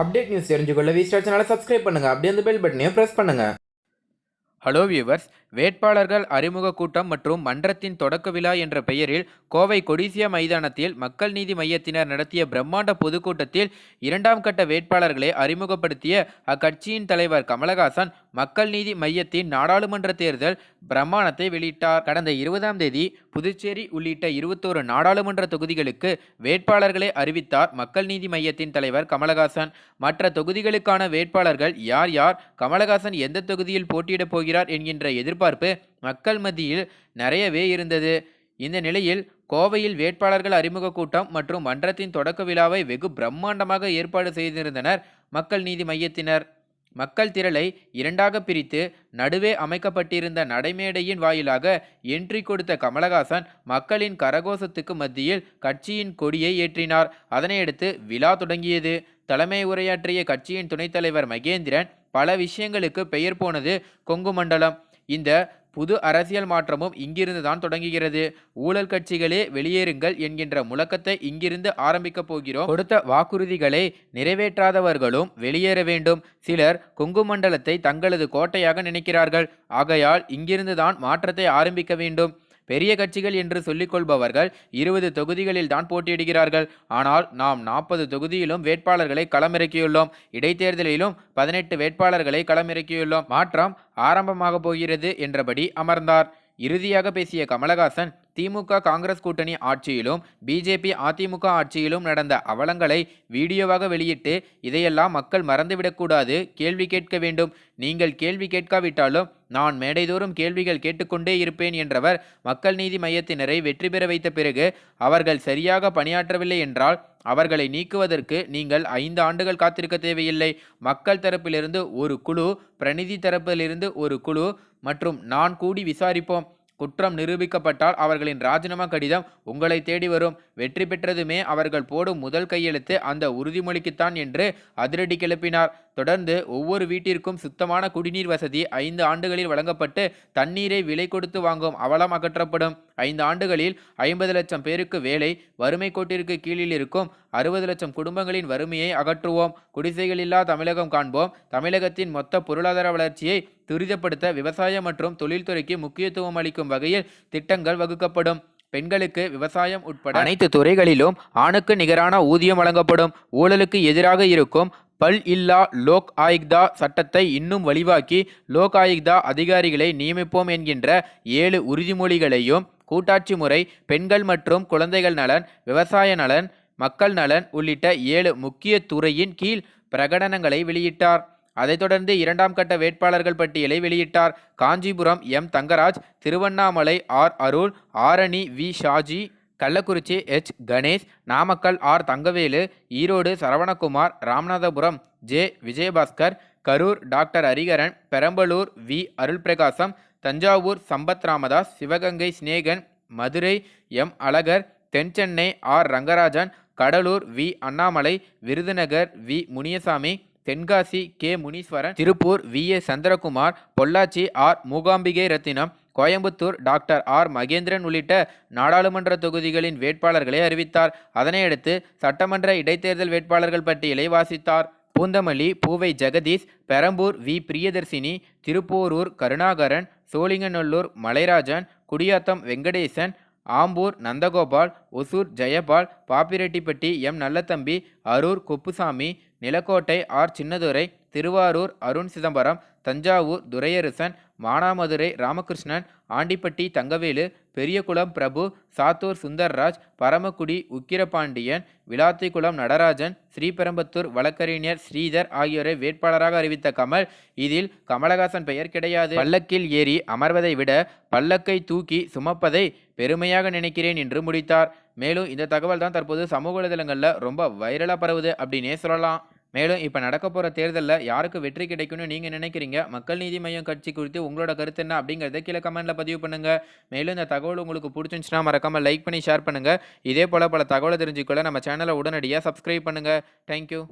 Update news தெரிஞ்சுக்கொள்ள V Star சேனலை subscribe பண்ணுங்க. அப்படியே அந்த பெல் பட்டனையும் ப்ரெஸ் பண்ணுங்கள் ஹலோ வியூவர்ஸ் வேட்பாளர்கள் அறிமுக கூட்டம் மற்றும் மன்றத்தின் தொடக்க விழா என்ற பெயரில் கோவை கொடிசியா மைதானத்தில் மக்கள் நீதி மையத்தினர் நடத்திய பிரம்மாண்ட பொதுக்கூட்டத்தில் இரண்டாம் கட்ட வேட்பாளர்களை அறிமுகப்படுத்திய அக்கட்சியின் தலைவர் கமலஹாசன் மக்கள் நீதி மையத்தின் நாடாளுமன்ற தேர்தல் பிரமாணத்தை வெளியிட்டார். கடந்த இருபதாம் தேதி புதுச்சேரி உள்ளிட்ட இருபத்தோரு நாடாளுமன்ற தொகுதிகளுக்கு வேட்பாளர்களை அறிவித்தார் மக்கள் நீதி மையத்தின் தலைவர் கமலஹாசன். மற்ற தொகுதிகளுக்கான வேட்பாளர்கள் யார் யார்? கமலஹாசன் எந்த தொகுதியில் போட்டியிடப் போகிறார் என்கின்ற எதிர்பார்ப்பு மக்கள் மத்தியில் நிறையவே இருந்தது. இந்த நிலையில் கோவையில் வேட்பாளர்கள் அறிமுக கூட்டம் மற்றும் மன்றத்தின் தொடக்க விழாவை வெகு பிரம்மாண்டமாக ஏற்பாடு செய்திருந்தனர் மக்கள் நீதி மையத்தினர். மக்கள் திரளை இரண்டாக பிரித்து நடுவே அமைக்கப்பட்டிருந்த நடைமேடையின் வாயிலாக என்ட்ரி கொடுத்த கமலஹாசன் மக்களின் கரகோஷத்துக்கு மத்தியில் கட்சியின் கொடியை ஏற்றினார். அதனையடுத்து விழா தொடங்கியது. தலைமை உரையாற்றிய கட்சியின் துணைத் தலைவர் மகேந்திரன் பல விஷயங்களுக்கு பெயர் போனது கொங்கு மண்டலம். இந்த புது அரசியல் மாற்றமும் இங்கிருந்து தான் தொடங்குகிறது. ஊழல் கட்சிகளே வெளியேறுங்கள் என்கின்ற முழக்கத்தை இங்கிருந்து ஆரம்பிக்கப் போகிறோம். கொடுத்த வாக்குறுதிகளை நிறைவேற்றாதவர்களும் வெளியேற வேண்டும். சிலர் கொங்கு மண்டலத்தை தங்களது கோட்டையாக நினைக்கிறார்கள். ஆகையால் இங்கிருந்து தான் மாற்றத்தை ஆரம்பிக்க வேண்டும். பெரிய கட்சிகள் என்று சொல்லிக்கொள்பவர்கள் இருபது தொகுதிகளில் தான் போட்டியிடுகிறார்கள். ஆனால் நாம் நாற்பது தொகுதியிலும் வேட்பாளர்களை களமிறக்கியுள்ளோம். இடைத்தேர்தலிலும் பதினெட்டு வேட்பாளர்களை களமிறக்கியுள்ளோம். மாற்றம் ஆரம்பமாக போகிறது என்றபடி அமர்ந்தார். இறுதியாக பேசிய கமலஹாசன் திமுக காங்கிரஸ் கூட்டணி ஆட்சியிலும் பிஜேபி அதிமுக ஆட்சியிலும் நடந்த அவலங்களை வீடியோவாக வெளியிட்டு இதையெல்லாம் மக்கள் மறந்துவிடக்கூடாது கேள்வி கேட்க வேண்டும். நீங்கள் கேள்வி கேட்காவிட்டாலும் நான் மேடைதோறும் கேள்விகள் கேட்டுக்கொண்டே இருப்பேன் என்றவர் மக்கள் நீதி மையத்தினரை வெற்றி பெற வைத்த பிறகு அவர்கள் சரியாக பணியாற்றவில்லை என்றால் அவர்களை நீக்குவதற்கு நீங்கள் ஐந்து ஆண்டுகள் காத்திருக்க தேவையில்லை. மக்கள் தரப்பிலிருந்து ஒரு குழு பிரநிதி தரப்பிலிருந்து ஒரு குழு மற்றும் நான் கூடி விசாரிப்போம். குற்றம் நிரூபிக்கப்பட்டால் அவர்களின் ராஜினாமா கடிதம் உங்களை தேடி வரும். வெற்றி பெற்றதுமே அவர்கள் போடும் முதல் கையெழுத்து அந்த உறுதிமொழிக்குத்தான் என்று அதிரடி கிளப்பினார். தொடர்ந்து ஒவ்வொரு வீட்டிற்கும் சுத்தமான குடிநீர் வசதி ஐந்து ஆண்டுகளில் வழங்கப்பட்டு தண்ணீரை விலை கொடுத்து வாங்கும் அவலம் அகற்றப்படும். ஐந்து ஆண்டுகளில் ஐம்பது லட்சம் பேருக்கு வேலை வறுமை கோட்டிற்கு கீழில் இருக்கும் அறுபது லட்சம் குடும்பங்களின் வறுமையை அகற்றுவோம். குடிசைகளில்லா தமிழகம் காண்போம். தமிழகத்தின் மொத்த பொருளாதார வளர்ச்சியை துரிதப்படுத்த விவசாயம் மற்றும் தொழில்துறைக்கு முக்கியத்துவம் அளிக்கும் வகையில் திட்டங்கள் வகுக்கப்படும். பெண்களுக்கு விவசாயம் உட்பட அனைத்து துறைகளிலும் ஆணுக்கு நிகரான ஊதியம் வழங்கப்படும். ஊழலுக்கு எதிராக இருக்கும் பல் இல்லா லோக் ஆயுக்தா சட்டத்தை இன்னும் வலிவாக்கி லோக் ஆயுக்தா அதிகாரிகளை நியமிப்போம் என்கின்ற ஏழு உறுதிமொழிகளையும் கூட்டாட்சி முறை பெண்கள் மற்றும் குழந்தைகள் நலன் விவசாய நலன் மக்கள் நலன் உள்ளிட்ட ஏழு முக்கிய துறையின் கீழ் பிரகடனங்களை வெளியிட்டார். அதைத் தொடர்ந்து இரண்டாம் கட்ட வேட்பாளர்கள் பட்டியலை வெளியிட்டார். Kanchipuram M. Thangaraj Tiruvannamalai R. Arul Arani V. Shaji Kallakurichi H. Ganesh Namakkal R. Thangavelu Erode Saravanakumar Ramanathapuram J. Vijayabaskar Karur doctor Hariharan Perambalur V. Arulprakasam Thanjavur Sampath Ramadoss Sivaganga Snehan Madurai M. Alagar Thenchennai R. Rangarajan Cuddalore V. Annamalai Virudhunagar V. Muniyasamy Tenkasi K. Muneeswaran Tiruppur V. A. Chandrakumar Pollachi R. Mookambigai Rathinam Coimbatore doctor R. Mahendran உள்ளிட்ட நாடாளுமன்ற தொகுதிகளின் வேட்பாளர்களை அறிவித்தார். அதனையடுத்து சட்டமன்ற இடைத்தேர்தல் வேட்பாளர்கள் பட்டியலை வாசித்தார். Poonamallee Poovai Jagadeesh Perambur V. Priyadharshini Thiruporur Karunakaran Sholinganallur Malairajan Gudiyatham Venkatesan Ambur Nandagopal Hosur Jayapal Pappireddipatti M. Nallathambi Harur Kuppusamy Nilakottai R. Chinnadurai Thiruvarur Arun Chidambaram Thanjavur Duraiarasan Manamadurai Ramakrishnan Andipatti Thangavelu Periyakulam Prabhu Sattur Sundarraj Paramakudi Ukkirapandian Vilathikulam Natarajan Sriperumbudur வழக்கறிஞர் ஸ்ரீதர் ஆகியோரை வேட்பாளராக அறிவித்த கமல் இதில் கமலஹாசன் பெயர் கிடையாது. பல்லக்கில் ஏறி அமர்வதை விட பல்லக்கை தூக்கி சுமப்பதை பெருமையாக நினைக்கிறேன் என்று முடித்தார். மேலும் இந்த தகவல் தான் தற்போது சமூக வலைதளங்களில் ரொம்ப வைரலாக பரவுது அப்படின்னே சொல்லலாம். மேலும் இப்போ நடக்க போகிற தேர்தலில் யாருக்கு வெற்றி கிடைக்கும்னு நீங்கள் நினைக்கிறீங்க? மக்கள் நீதி மையம் கட்சி குறித்து உங்களோட கருத்து என்ன அப்படிங்கிறத கீழே கமெண்ட்டில் பதிவு பண்ணுங்கள் மேலும் இந்த தகவல் உங்களுக்கு பிடிச்சிருந்துச்சுன்னா மறக்காமல் லைக் பண்ணி ஷேர் பண்ணுங்கள் இதே போல் பல தகவலை தெரிஞ்சுக்கொள்ள நம்ம சேனலை உடனடியாக சப்ஸ்கிரைப் பண்ணுங்கள் தேங்க்யூ